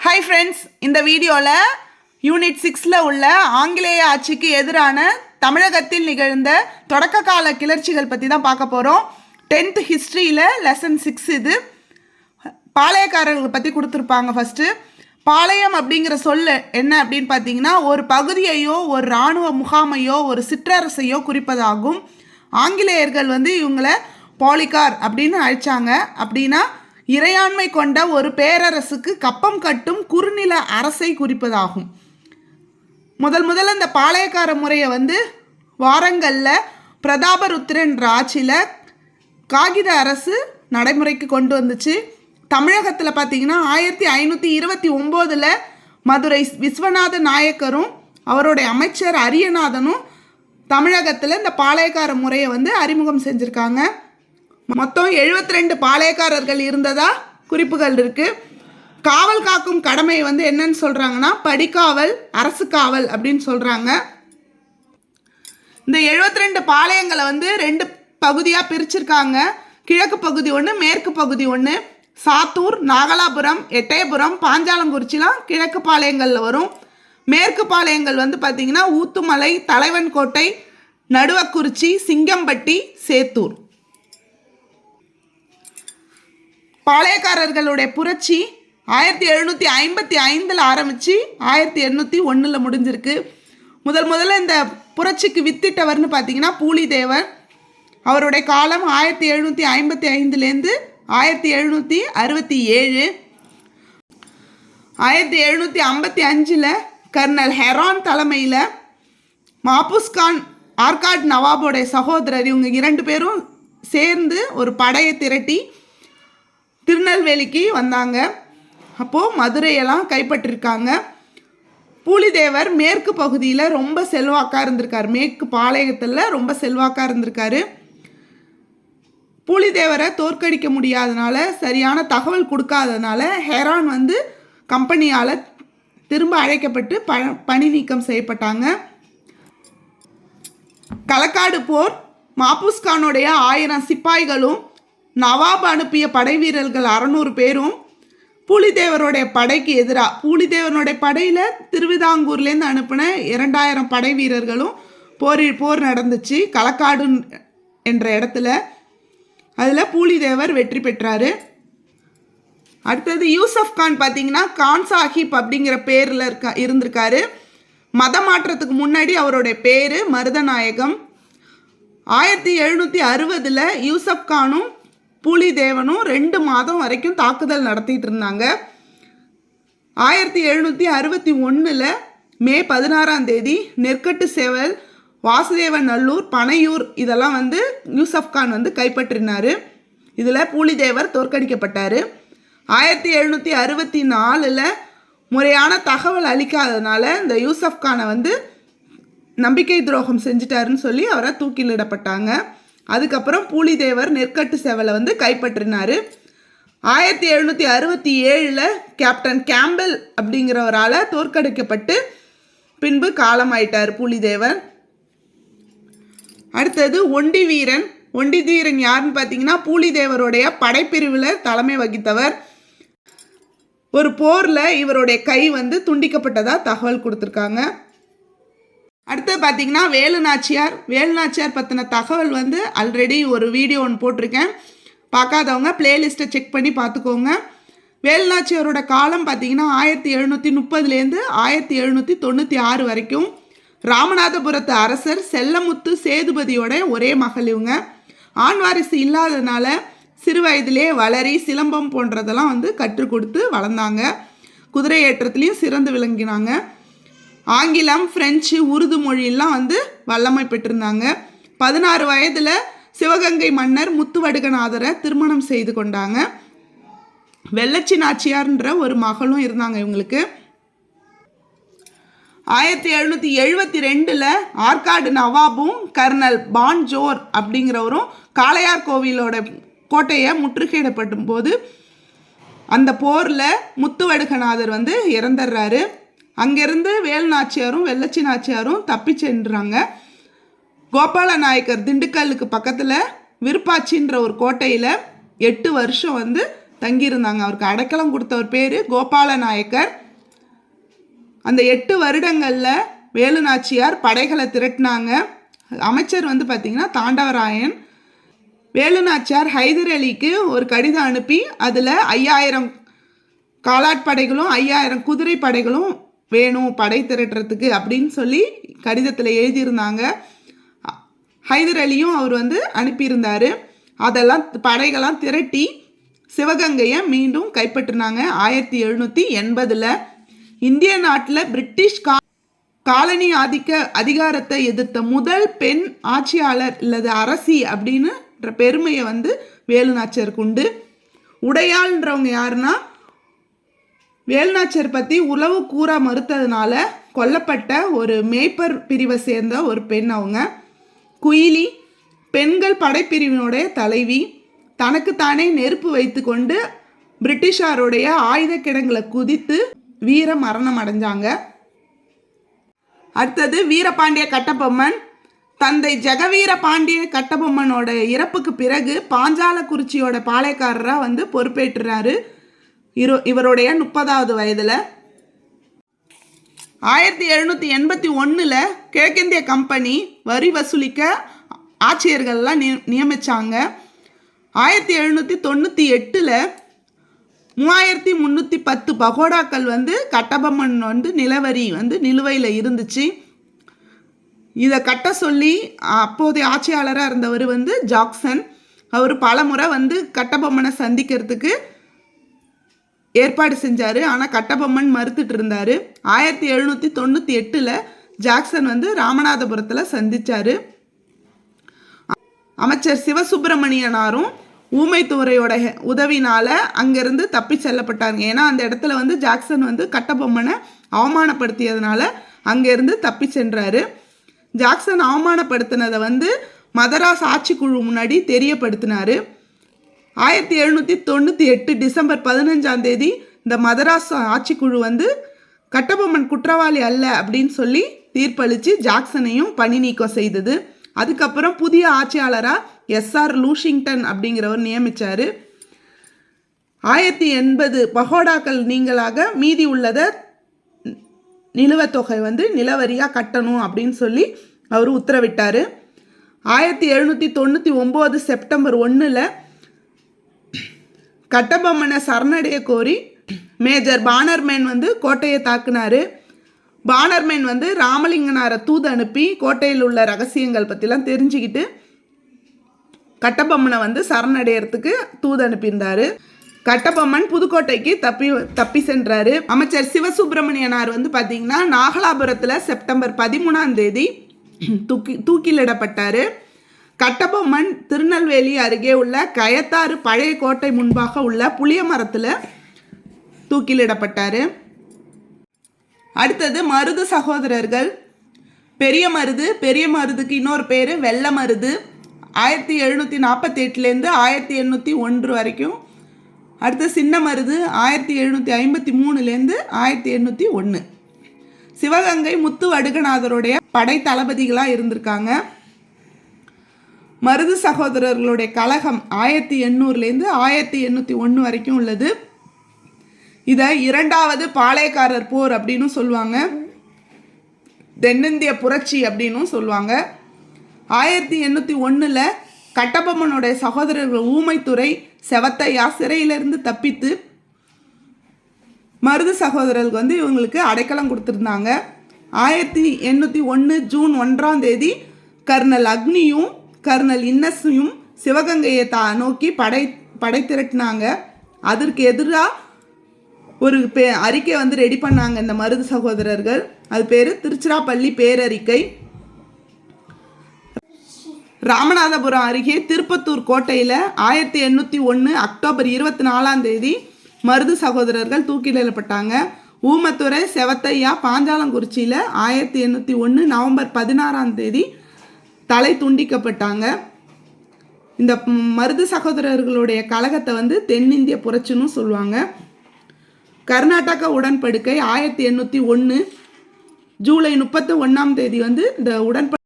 Hi friends இந்த வீடியோவில் unit சிக்ஸில் உள்ள ஆங்கிலேய ஆட்சிக்கு எதிரான தமிழகத்தில் நிகழ்ந்த தொடக்க கால கிளர்ச்சிகள் பற்றி தான் பார்க்க போகிறோம் டென்த் ஹிஸ்ட்ரியில் லெசன் சிக்ஸ் இது. பாளையக்காரர்கள் பற்றி கொடுத்துருப்பாங்க ஃபஸ்ட்டு பாளையம் அப்படிங்கிற சொல் என்ன அப்படின்னு பார்த்தீங்கன்னா ஒரு பகுதியையோ ஒரு இராணுவ முகாமையோ ஒரு சிற்றரசையோ குறிப்பதாகும். ஆங்கிலேயர்கள் வந்து இவங்களை பாலிகார் அப்படின்னு அழைச்சாங்க. அப்படின்னா இறையாண்மை கொண்ட ஒரு பேரரசுக்கு கப்பம் கட்டும் குறுநில அரசை குறிப்பதாகும். முதல் முதல் இந்த பாளையக்கார முறையை வந்து வாரங்களில் பிரதாபருத்ரன்ற ஆட்சியில் காகித அரசு நடைமுறைக்கு கொண்டு வந்துச்சு. தமிழகத்தில் பார்த்தீங்கன்னா ஆயிரத்தி ஐநூற்றி இருபத்தி ஒம்போதில் மதுரை விஸ்வநாத நாயக்கரும் அவருடைய அமைச்சர் அரியநாதனும் தமிழகத்தில் இந்த பாளையக்கார முறையை வந்து அறிமுகம் செஞ்சுருக்காங்க. மொத்தம் 72 ரெண்டு பாளையக்காரர்கள் இருந்ததா குறிப்புகள் இருக்குது காவல் காக்கும் கடமை வந்து என்னன்னு சொல்கிறாங்கன்னா படிக்காவல் அரசு காவல் அப்படின்னு சொல்கிறாங்க இந்த 72 ரெண்டு பாளையங்களை வந்து ரெண்டு பகுதியாக பிரிச்சிருக்காங்க. கிழக்கு பகுதி ஒன்று மேற்கு பகுதி ஒன்று சாத்தூர் நாகலாபுரம் எட்டயபுரம் பாஞ்சாலங்குறிச்சிலாம் கிழக்கு பாளையங்களில் வரும். மேற்கு பாளையங்கள் வந்து பார்த்திங்கன்னா ஊத்துமலை தலைவன் கோட்டை நடுவக்குறிச்சி சிங்கம்பட்டி சேத்தூர். பாளையக்காரர்களுடைய புரட்சி ஆயிரத்தி எழுநூற்றி ஐம்பத்தி ஐந்தில் ஆரம்பித்து ஆயிரத்தி எண்ணூற்றி ஒன்றில் முடிஞ்சிருக்கு. முதல் முதல்ல இந்த புரட்சிக்கு வித்திட்டவர்னு பார்த்தீங்கன்னா பூலிதேவர். அவருடைய காலம் ஆயிரத்தி எழுநூற்றி ஐம்பத்தி ஐந்துலேருந்து ஆயிரத்தி எழுநூற்றி அறுபத்தி ஏழு. ஆயிரத்தி எழுநூற்றி ஐம்பத்தி அஞ்சில் கர்னல் ஹெரான் தலைமையில் மாபுஸ்கான் ஆர்காட் நவாபோடைய சகோதரர் இவங்க இரண்டு பேரும் சேர்ந்து ஒரு படையை திரட்டி திருநெல்வேலிக்கு வந்தாங்க. அப்போது மதுரையெல்லாம் கைப்பற்றிருக்காங்க. பூலிதேவர் மேற்கு பகுதியில் ரொம்ப செல்வாக்காக இருந்திருக்கார். மேற்கு பாளையத்தில் ரொம்ப செல்வாக்காக இருந்திருக்காரு. பூலிதேவரை தோற்கடிக்க முடியாதனால சரியான தகவல் கொடுக்காதனால ஹெரான் வந்து கம்பெனியால் திரும்ப அழைக்கப்பட்டு ப பணி நீக்கம் செய்யப்பட்டாங்க. களக்காடு போர் மாபூஸ்கானுடைய ஆயிரம் சிப்பாய்களும் நவாப் அனுப்பிய படை வீரர்கள் அறநூறு பேரும் புலிதேவருடைய படைக்கு எதிராக புலிதேவனுடைய படையில் திருவிதாங்கூர்லேருந்து அனுப்பின இரண்டாயிரம் படை வீரர்களும் போர் போர் நடந்துச்சு. களக்காடு என்ற இடத்துல அதில் பூலிதேவர் வெற்றி பெற்றார். அடுத்தது யூசப் கான் பார்த்தீங்கன்னா கான் சாஹிப் அப்படிங்கிற பேரில் இருக்க இருந்திருக்காரு. மத மாற்றத்துக்கு முன்னாடி அவருடைய பேர் மருதநாயகம். ஆயிரத்தி எழுநூற்றி அறுபதில் யூசப் கானும் பூலிதேவனும் ரெண்டு மாதம் வரைக்கும் தாக்குதல் நடத்திட்டு இருந்தாங்க. ஆயிரத்தி எழுநூற்றி அறுபத்தி ஒன்றில் மே பதினாறாம் தேதி நெற்கட்டு சேவல் வாசுதேவன் நல்லூர் பனையூர் இதெல்லாம் வந்து யூசப் கான் வந்து கைப்பற்றினார். இதில் பூலிதேவர் தோற்கடிக்கப்பட்டார். ஆயிரத்தி எழுநூற்றி அறுபத்தி நாலில் முறையான தகவல் அளிக்காததுனால இந்த யூசப் கானை வந்து நம்பிக்கை துரோகம் செஞ்சிட்டாருன்னு சொல்லி அவரை தூக்கிலிடப்பட்டாங்க. அதுக்கப்புறம் பூலிதேவர் நெற்கட்டு சேவலை வந்து கைப்பற்றினார். ஆயிரத்தி எழுநூற்றி அறுபத்தி ஏழில் கேப்டன் கேம்பல் அப்படிங்கிறவரால் தோற்கடிக்கப்பட்டு பின்பு காலமாயிட்டார் பூலிதேவர். அடுத்தது ஒண்டி வீரன். ஒண்டி வீரன் யாருன்னு பார்த்தீங்கன்னா பூலிதேவருடைய படைப்பிரிவில் தலைமை வகித்தவர். ஒரு போரில் இவருடைய கை வந்து துண்டிக்கப்பட்டதாக தகவல் கொடுத்துருக்காங்க. அடுத்து பார்த்தீங்கன்னா வேலு நாச்சியார். வேலு நாச்சியார் பற்றின தகவல் வந்து ஆல்ரெடி ஒரு வீடியோ ஒன்று போட்டிருக்கேன். பார்க்காதவங்க பிளேலிஸ்ட்டை செக் பண்ணி பார்த்துக்கோங்க. வேலுநாச்சியாரோட காலம் பார்த்தீங்கன்னா ஆயிரத்தி எழுநூற்றி முப்பதுலேருந்து ஆயிரத்தி எழுநூற்றி தொண்ணூற்றி ஆறு வரைக்கும். ராமநாதபுரத்து அரசர் செல்லமுத்து சேதுபதியோட ஒரே மகள் இவங்க. ஆண் வாரிசு இல்லாததுனால சிறு வயதிலே வளரி சிலம்பம் போன்றதெல்லாம் வந்து கற்றுக் கொடுத்து வளர்ந்தாங்க. குதிரை ஏற்றத்துலேயும் சிறந்து விளங்கினாங்க. ஆங்கிலம் ஃப்ரெஞ்சு உருது மொழியெல்லாம் வந்து வல்லமை பெற்றிருந்தாங்க. பதினாறு வயதில் சிவகங்கை மன்னர் முத்துவடுகநாதரை திருமணம் செய்து கொண்டாங்க. வெள்ளச்சி நாச்சியார்ன்ற ஒரு மகளும் இருந்தாங்க இவங்களுக்கு. ஆயிரத்தி எழுநூற்றி எழுபத்தி ரெண்டில் ஆற்காடு நவாபும் கர்னல் பான் ஜோர் அப்படிங்கிறவரும் காளையார் கோவிலோட கோட்டையை முற்றுகையிடப்படும் போது அந்த போரில் முத்துவடுகநாதர் வந்து இறந்துடுறாரு. அங்கேருந்து வேல் நாச்சியாரும் வெள்ளச்சி நாச்சியாரும் தப்பி சென்றாங்க. கோபால நாயக்கர் திண்டுக்கல்லுக்கு பக்கத்தில் விருப்பாச்சின்ற ஒரு கோட்டையில் எட்டு வருஷம் வந்து தங்கியிருந்தாங்க. அவருக்கு அடைக்கலம் கொடுத்தவர் பேர் கோபால நாயக்கர் அந்த எட்டு வருடங்களில் வேலு நாச்சியார் படைகளை திரட்டினாங்க. அமைச்சர் வந்து பார்த்திங்கன்னா தாண்டவராயன். வேலு நாச்சியார் ஹைதர் அலிக்கு ஒரு கடிதம் அனுப்பி அதில் ஐயாயிரம் காலாட்படைகளும் ஐயாயிரம் குதிரை படைகளும் வேணும் படை திரட்டுறதுக்கு அப்படின்னு சொல்லி கடிதத்தில் எழுதியிருந்தாங்க. ஹைதர் அலியும் அவர் வந்து அனுப்பியிருந்தார். அதெல்லாம் படைகள்லாம் திரட்டி சிவகங்கையை மீண்டும் கைப்பற்றினாங்க ஆயிரத்தி எழுநூற்றி எண்பதில். இந்திய நாட்டில் பிரிட்டிஷ் கா காலனி ஆதிக்க அதிகாரத்தை எதிர்த்த முதல் பெண் ஆட்சியாளர் இல்லது அரசி அப்படின்னுன்ற பெருமையை வந்து வேலுநாச்சருக்கு உண்டு. உடையாள்ன்றவங்க யாருன்னா வேல்நாச்சர் பற்றி உளவு கூற மறுத்ததுனால கொல்லப்பட்ட ஒரு மேய்ப்பர் பிரிவை சேர்ந்த ஒரு பெண் அவங்க. குயிலி பெண்கள் படைப்பிரிவினுடைய தலைவி. தனக்குத்தானே நெருப்பு வைத்துக்கொண்டு பிரிட்டிஷாருடைய ஆயுத கிடங்களை குதித்து வீர மரணம் அடைஞ்சாங்க. அடுத்தது வீரபாண்டிய கட்டபொம்மன். தந்தை ஜெகவீர பாண்டிய கட்டபொம்மனோட இறப்புக்கு பிறகு பாஞ்சாலக்குறிச்சியோட பாளையக்காரராக வந்து பொறுப்பேற்றுறாரு. இரு இவருடைய முப்பதாவது வயதில். ஆயிரத்தி எழுநூற்றி எண்பத்தி ஒன்றில் கிழக்கிந்திய கம்பெனி வரி வசூலிக்க ஆட்சியர்கள்லாம் நிய நியமித்தாங்க ஆயிரத்தி எழுநூற்றி தொண்ணூற்றி எட்டில் மூவாயிரத்தி முந்நூற்றி பத்து பகோடாக்கள் வந்து கட்டபொம்மன் வந்து நிலவரி வந்து நிலுவையில் இருந்துச்சு. இதை கட்ட சொல்லி அப்போதைய ஆட்சியாளராக இருந்தவர் வந்து ஜாக்சன். அவர் பல முறை வந்து கட்டபொம்மனை சந்திக்கிறதுக்கு ஏற்பாடு செஞ்சார். ஆனால் கட்டபொம்மன் மறுத்துட்டு இருந்தார். ஆயிரத்தி எழுநூற்றி தொண்ணூற்றி எட்டில் ஜாக்சன் வந்து ராமநாதபுரத்தில் சந்தித்தார் அமைச்சர் சிவசுப்பிரமணியனாரும் ஊமைத்துறையோட உதவினால் அங்கேருந்து தப்பி செல்லப்பட்டாங்க ஏன்னா அந்த இடத்துல வந்து ஜாக்சன் வந்து கட்டபொம்மனை அவமானப்படுத்தியதுனால அங்கேருந்து தப்பி சென்றார். ஜாக்சன் அவமானப்படுத்தினதை வந்து மதராஸ் ஆட்சிக்குழு முன்னாடி தெரியப்படுத்தினார். ஆயிரத்தி எழுநூற்றி தொண்ணூற்றி எட்டு டிசம்பர் பதினஞ்சாம் தேதி இந்த மதராஸ் ஆட்சிக்குழு வந்து கட்டபொம்மன் குற்றவாளி அல்ல அப்படின்னு சொல்லி தீர்ப்பளித்து ஜாக்சனையும் பணி நீக்கம் செய்தது. அதுக்கப்புறம் புதிய ஆட்சியாளராக எஸ்ஆர் லூஷிங்டன் அப்படிங்கிறவர் நியமித்தார் ஆயிரத்தி எண்பது பகோடாக்கள் நீங்களாக மீதி உள்ளதை நிலுவத்தொகை வந்து நிலவரியாக கட்டணும் அப்படின்னு சொல்லி அவர் உத்தரவிட்டார். ஆயிரத்தி எழுநூற்றி தொண்ணூற்றி ஒம்பது செப்டம்பர் ஒன்றில் கட்டபொம்மனை சரணடைய கோரி மேஜர் பானர்மேன் வந்து கோட்டையை தாக்குனார். பானர்மேன் வந்து ராமலிங்கனாரை தூது அனுப்பி கோட்டையில் உள்ள ரகசியங்கள் பற்றிலாம் தெரிஞ்சுக்கிட்டு கட்டபொம்மனை வந்து சரணடையறதுக்கு தூது அனுப்பியிருந்தார். கட்டபொம்மன் புதுக்கோட்டைக்கு தப்பி தப்பி சென்றாரு. அமைச்சர் சிவசுப்பிரமணியனார் வந்து பார்த்தீங்கன்னா நாகலாபுரத்தில் செப்டம்பர் பதிமூணாம் தேதி தூக்கி தூக்கிலிடப்பட்டார். கட்டபொம்மன் திருநெல்வேலி அருகே உள்ள கயத்தாறு பழைய கோட்டை முன்பாக உள்ள புளிய மரத்தில் தூக்கிலிடப்பட்டார். அடுத்தது மருது சகோதரர்கள். பெரிய மருது பெரிய மருதுக்கு இன்னொரு பேர் வெள்ளை மருது. ஆயிரத்தி எழுநூற்றி நாற்பத்தி எட்டுலேருந்து ஆயிரத்தி எண்ணூற்றி ஒன்று வரைக்கும். அடுத்து சின்ன மருது ஆயிரத்தி எழுநூற்றி ஐம்பத்தி மூணுலேருந்து ஆயிரத்தி எண்ணூற்றி ஒன்று. சிவகங்கை முத்து வடுகநாதருடைய படை தளபதிகளாக இருந்திருக்காங்க. மருது சகோதரர்களுடைய கழகம் ஆயிரத்தி எண்ணூறுலேருந்து ஆயிரத்தி எண்ணூற்றி ஒன்று வரைக்கும் உள்ளது. இதை இரண்டாவது பாளையக்காரர் போர் அப்படின்னு சொல்லுவாங்க. தென்னிந்திய புரட்சி அப்படின்னும் சொல்லுவாங்க. ஆயிரத்தி எண்ணூற்றி ஒன்றில் கட்டபொம்மனுடைய சகோதரர்கள் ஊமைத்துறை செவத்தையா சிறையிலிருந்து தப்பித்து மருது சகோதரர்களுக்கு வந்து இவங்களுக்கு அடைக்கலம் கொடுத்துருந்தாங்க. ஆயிரத்தி எண்ணூற்றி ஒன்று ஜூன் ஒன்றாம் தேதி கர்னல் அக்னியும் கர்னல் இன்னஸையும் சிவகங்கையை தா நோக்கி படை படை திரட்டினாங்க. அதற்கு எதிராக ஒரு பே அறிக்கை வந்து ரெடி பண்ணாங்க இந்த மருது சகோதரர்கள். அது பேர் திருச்சிராப்பள்ளி பேரறிக்கை. ராமநாதபுரம் அருகே திருப்பத்தூர் கோட்டையில் ஆயிரத்தி எண்ணூற்றி ஒன்று அக்டோபர் இருபத்தி நாலாம் தேதி மருது சகோதரர்கள் தூக்கிலிடப்பட்டாங்க. ஊமத்துறை செவத்தையா பாஞ்சாலங்குறிச்சியில் ஆயிரத்தி எண்ணூற்றி ஒன்று நவம்பர் பதினாறாம் தேதி தலை துண்டிக்கப்பட்டாங்க. இந்த மருது சகோதரர்களுடைய கழகத்தை வந்து தென்னிந்திய புரட்சின்னு சொல்லுவாங்க. கர்நாடக உடன்படிக்கை ஆயிரத்தி எண்ணூற்றி ஒன்று ஜூலை முப்பத்தி ஒன்றாம் தேதி வந்து இந்த உடன்ப